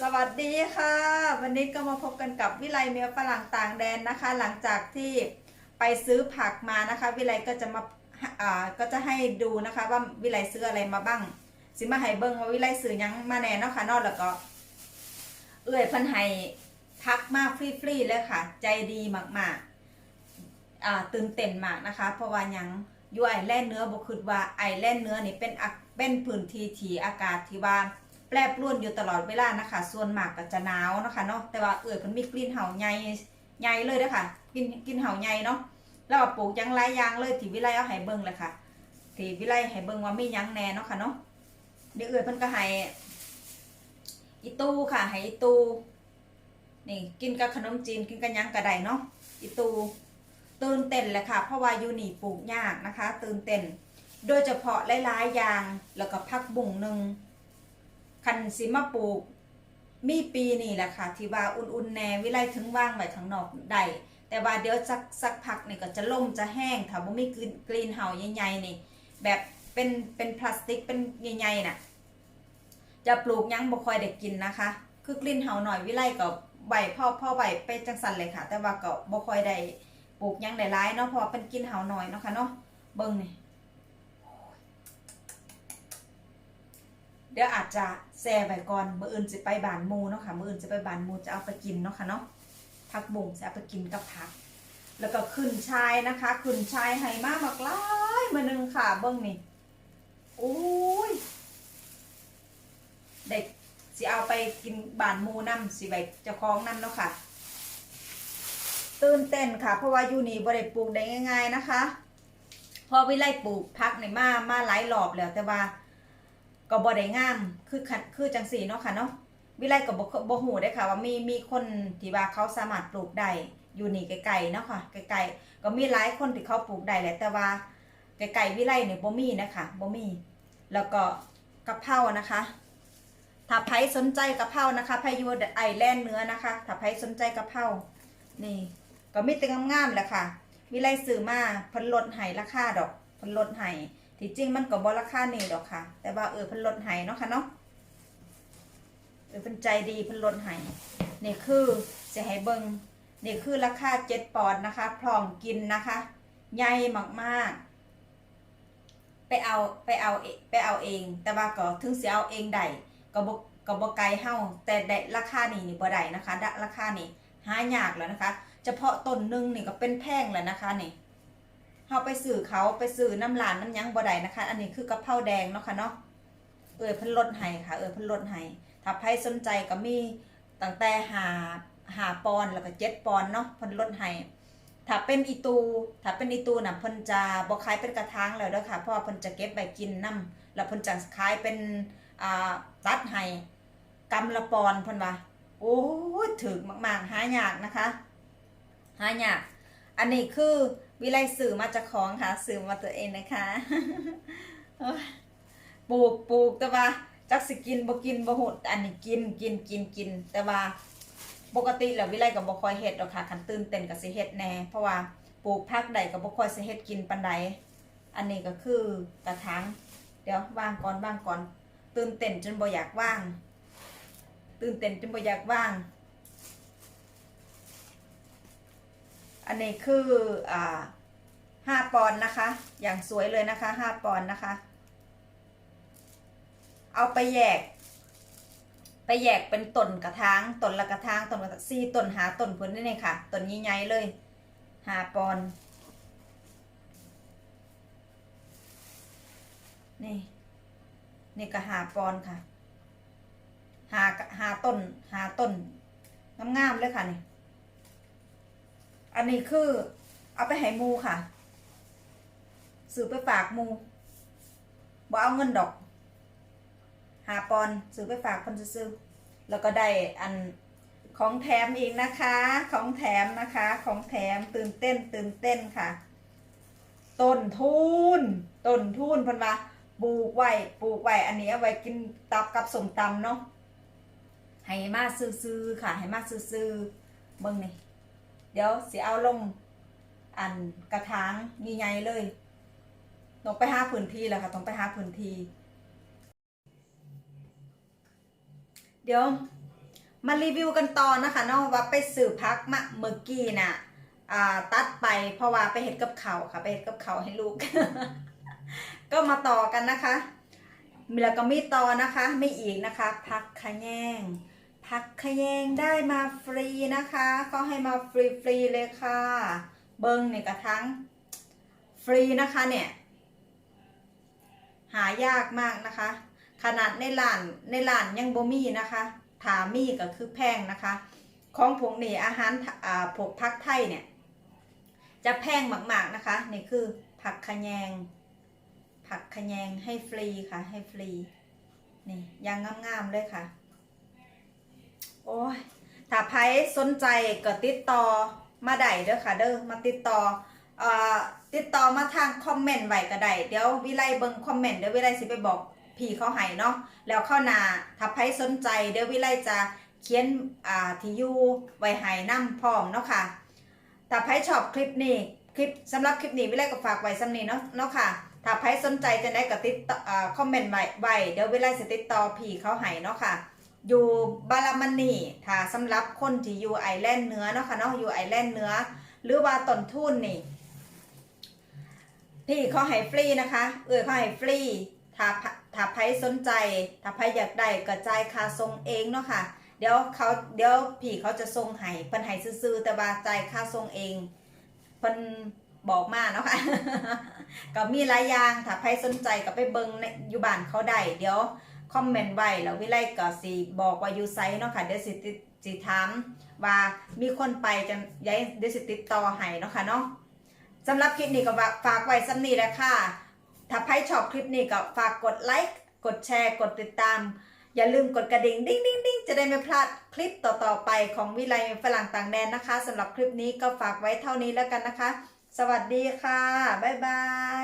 สวัสดีค่ะ วันนี้ก็มาพบกันกับวิไลเมียฝรั่งต่างแดนนะคะ หลังจากที่ไปซื้อผักมานะคะ วิไลก็จะมาอ่าก็จะให้ดูนะคะว่าวิไลซื้ออะไรมาบ้าง สิมาให้เบิ่งว่าวิไลซื้อยังมาแน่เนาะค่ะนอกแล้วก็ เอื้อยพันให้พักมากฟรีๆเลยค่ะ ใจดีมากๆอ่าตื่นเต้นมากนะคะ เพราะว่ายังอยู่ไอแลนเนื้อบ่คิดว่าไอแลนเนื้อนี่เป็นเป็นพื้นที่ที่อากาศที่ว่า แปรปรวนอยู่ตลอดเวลานะคะ ส่วนหมากก็จะหนาวนะคะเนาะแต่ว่าเอ่ยมันมีกลิ่นเห่าใหญ่ใหญ่เลยเด้อค่ะกลิ่นกลิ่นเห่าใหญ่เนาะแล้วก็ปลูกยังหลายางเลยที่วิไลเอาให้เบิ่งเลยค่ะที่วิไลให้เบิ่งว่าไมีหยังแน่เนาะค่ะเนาะเดี๋ยวเอ่ยเพิ่นก็ให้อีตูค่ะให้อีตูนี่กินกับขนมจีนกินกับยังก็ได้เนาะอีตูตื่นเต้นเลยค่ะ เพราะว่าอยู่นี่ปลูกยากนะคะ ตื่นเต้นโดยเฉพาะหลายๆอย่างแล้วก็พักบุ่งหนึ่ง คันสิมาปลูก มีปีนี่แหละค่ะ ที่ว่าอุ่นๆแน่วิไลถึงว่างไว้ข้างนอกได้แต่ว่าเดี๋ยวสักสักพักนี่ก็จะล่มจะแห้งถ้าบ่มีกรีนกรีนเฮาใหญ่ๆนี่ แบบเป็นเป็นพลาสติกเป็นใหญ่ๆน่ะ จะปลูกยังบ่ค่อยได้กินนะคะ คือกลิ่นเฮาหน่อยวิไลก็ใบพ่อพ่อใบไปจังสันเลยค่ะ แต่ว่าก็บ่ค่อยได้ปลูกยังได้หลายเนาะเพราะเป็นกลิ่นเฮาหน่อยเนาะค่ะเนาะเบิ่งนี่ เดี๋ยวอาจจะแซ่ไว้ก่อนมื้ออื่นสิไปบานหมูเนาะค่ะมื้ออื่นจะไปบานหมูจะเอาไปกินเนาะค่ะเนาะผักบุ้งจะเอาไปกินกับผัก แล้วก็ขึ้นชายนะคะขึ้นชายให้มากมากหลายมาหนึ่งค่ะเบิ้งนี่โอ้ยเด็กสิเอาไปกินบานหมูน้ำสิไว้เจ้าของน้ำเนาะค่ะตื่นเต้นค่ะ เพราะว่าอยู่นี่บ่ได้ปลูกได้ง่าย ๆนะคะ พอวิไลปลูกพักในมามาหลายรอบแล้วแต่ว่า ก็บ่ได้งามคือคือจังสีเนาะค่ะเนาะวิไลก็บ่บ่ฮู้ได้ค่ะว่ามีมีคนที่ว่าเขาสามารถปลูกได้อยู่นี่ไกลๆเนาะค่ะไกลๆก็มีหลายคนที่เขาปลูกได้แหละแต่ว่าไกลๆวิไลเนี่ยบ่มีนะคะบ่มี แล้วก็กะเพรานะคะถ้าใครสนใจกะเพรานะคะพายุไอแลนด์เนื้อนะคะถ้าใครสนใจกะเพรานี่ ก็มีแต่งามๆแหละค่ะวิไลซื้อมาพิ่นลดให้ราคาดอกพิ่นลดให้ ที่จริงมันก็บราคานี่ดอกค่ะ แต่ว่าเออเพิ่นลดให้เนาะค่ะเนาะเออเพิ่นใจดีเพิ่นลดให้นี่คือจะให้เบิ่งนี่คือราคา7ปอนด์นะคะพร้อมกินนะคะใหญ่มากๆ ไปเอาไปเอาไปเอาเอง แต่ว่าก็ถึงเสิเอาเองได้ก็บก็บไกลเฮาแต่ได้ราคานี่นี่บ่ได้นะคะดะราคานี่หายากแล้วนะคะ เฉพาะต้นหนึงนี่ก็เป็นแพงแล้วนะคะนี่ เฮาไปสื่อเขาไปสื่อน้ำหลานน้ำยังบ่ได้นะคะ อันนี้คือกะเพราแดงเนาะค่ะเนาะเออพิ่นลดให้ค่ะ เออพิ่นลดให้ถ้าใครสนใจก็มีตั้งแต่หาหาปอนแล้วก็เจ็ดปอนเนาะพิ่นลดให้ถ้าเป็นอีตู ถ้าเป็นอีตูน่ะเพิ่นจะบ่ขายเป็นกระถางแล้วเด้อค่ะเพราะว่าเพิ่นจะเก็บไว้กินน้ำแล้วเพิ่นจะขายเป็นอ่าตัดให้กำละปอนเพิ่นว่าโอ้ยถึกมากๆหายากนะคะ หายาก อันนี้คือวิไลสื่อมาจากของค่ะสื่อมาตัวเองนะคะปลูกปลูกแต่ว่าจักสิกินบ่กินบ่หดอันนี้กินกินกินกิน แต่ว่าปกติแล้ววิไลก็บ่คอยเฮ็ดดอกค่ะคันตื่นเต้นก็สิเฮ็ดแน่เพราะว่าปลูกผักใดก็บ่คอยสิเฮ็ดกินปานใดอันนี้ก็คือกระถางเดี๋ยวว่างก่อนว่างก่อน ตื่นเต้นจนบ่อยากว่าง ตื่นเต้นจนบ่อยากว่าง อันนี้คืออ่าห้าปอนด์นะคะ อย่างสวยเลยนะคะห้าปอนด์นะคะ เอาไปแยก ไปแยกเป็นต้นกระถางต้นละกระถางต้นกระถางสี่ต้นหาต้นผลนี่เลยค่ะต้นใหญ่ๆเลยห้าปอนด์นี่นี่ก็หาปอนค่ะ หาหาต้นหาต้นงามๆเลยค่ะนี่ อันนี้คือเอาไปให้มูค่ะซื้อไปฝากมูบ่เอาเงินดอกหาปอนซื้อไปฝากคนซื้อๆแล้วก็ได้อันของแถมอีกนะคะ ของแถมนะคะ ของแถมตื่นเต้นตื่นเต้นค่ะ ต้นทุนต้นทุนพันว่าปลูกไว้ปลูกไว้อันนี้เอาไว้กินตับกับสมตำเนาะให้มาซื้อๆค่ะ ให้มาซื้อๆเบิ่งนี่ เดี๋ยวสิเอาลงอันกระถางใหญ่ๆเลยต้องไปหาพื้นที่แหละค่ะต้องไปหาพื้นที่เดี๋ยวมารีวิวกันต่อนะคะเนาะว่าไปสื่อพักมาเมื่อกี้น่ะอ่าตัดไปเพราะว่าไปเห็ดกับเขาค่ะไปเห็ดกับเขาให้ลูก ก็มาต่อกันนะคะมีแล้วก็มีต่อนะคะไม่อีกนะคะ พักขะแยง พักขยงได้มาฟรีนะคะเขาให้มาฟรีฟรีเลยค่ะ เบิ้งเนี่ยกระทั้งฟรีนะคะเนี่ยหายากมากนะคะ ขนาดในร้านในร้านยังบ่มีนะคะ ถามีก็คือแพงนะคะ ของผงนี่อาหารอ่าพวกพักไทยเนี่ย จะแพงมากๆนะคะนี่คือผักขยงผักขยงให้ฟรีค่ะให้ฟรีนี่ยางงามๆเลยค่ะ โอ้ยถ้าใครสนใจก็ติดต่อมาได้เด้อค่ะ เด้อมาติดต่อเอ่อติดต่อมาทางคอมเมนต์ไว้ก็ได้เดี๋ยววิไลเบิ่งคอมเมนต์เดี๋ยววิไลสิไปบอกพี่เขาให้เนาะแล้วเข้านาถ้าใครสนใจเดี๋ยววิไลจะเขียนอ่าที่อยู่ไว้ให้นํพร้อมเนาะค่ะถ้าใครชอบคลิปนี้คลิปสำหรับคลิปนี้วิไลก็ฝากไว้สำนี้เนาะเนาะค่ะถ้าใครสนใจจะได้ก็ติดต่อคอมเมนต์ไว้ เดี๋ยววิไลสิติดต่อพี่เขาให้เนาะค่ะ อยู่บาลามันนี่ถ้าสำหรับคนที่อยู่ไอแลนด์เหนือเนาะค่ะเนาะอยู่ไอแลนด์เหนือหรือว่าต้นทุนนี่พี่เขาให้ฟรีนะคะ เออเขาให้ฟรีถ้าถ้าใครสนใจ ถ้าใครอยากได้ก็จ่ายค่าส่งเองเนาะค่ะ เดี๋ยวเขาเดี๋ยวพี่เขาจะส่งให้เพิ่นให้ซื้อแต่ว่าจ่ายค่าส่งเองเพิ่นบอกมาเนาะค่ะก็มีหลายอย่างถ้าใครสนใจก็ไปเบิ่งในอยู่บ้านเขาได้เดี๋ยว คอมเมนต์ไว้แล้ววิไลก็สิบอกว่าอยู่ไซเนาะค่ะเดี๋ยวสิสิถามว่ามีคนไปจังย้ายเดี๋ยวสิติดต่อให้เนาะค่ะเนาะสำหรับคลิปนี้ก็ฝากไว้สำนี้แหละค่ะ ถ้าใครชอบคลิปนี้ก็ฝากกดไลค์กดแชร์กดติดตาม อย่าลืมกดกระดิ่งดิ้งดิ้งดิ้งจะได้ไม่พลาดคลิปต่อๆไปของวิไลฝรั่งต่างแดนนะคะสำหรับคลิปนี้ก็ฝากไว้เท่านี้แล้วกันนะคะ สวัสดีค่ะ บ๊ายบาย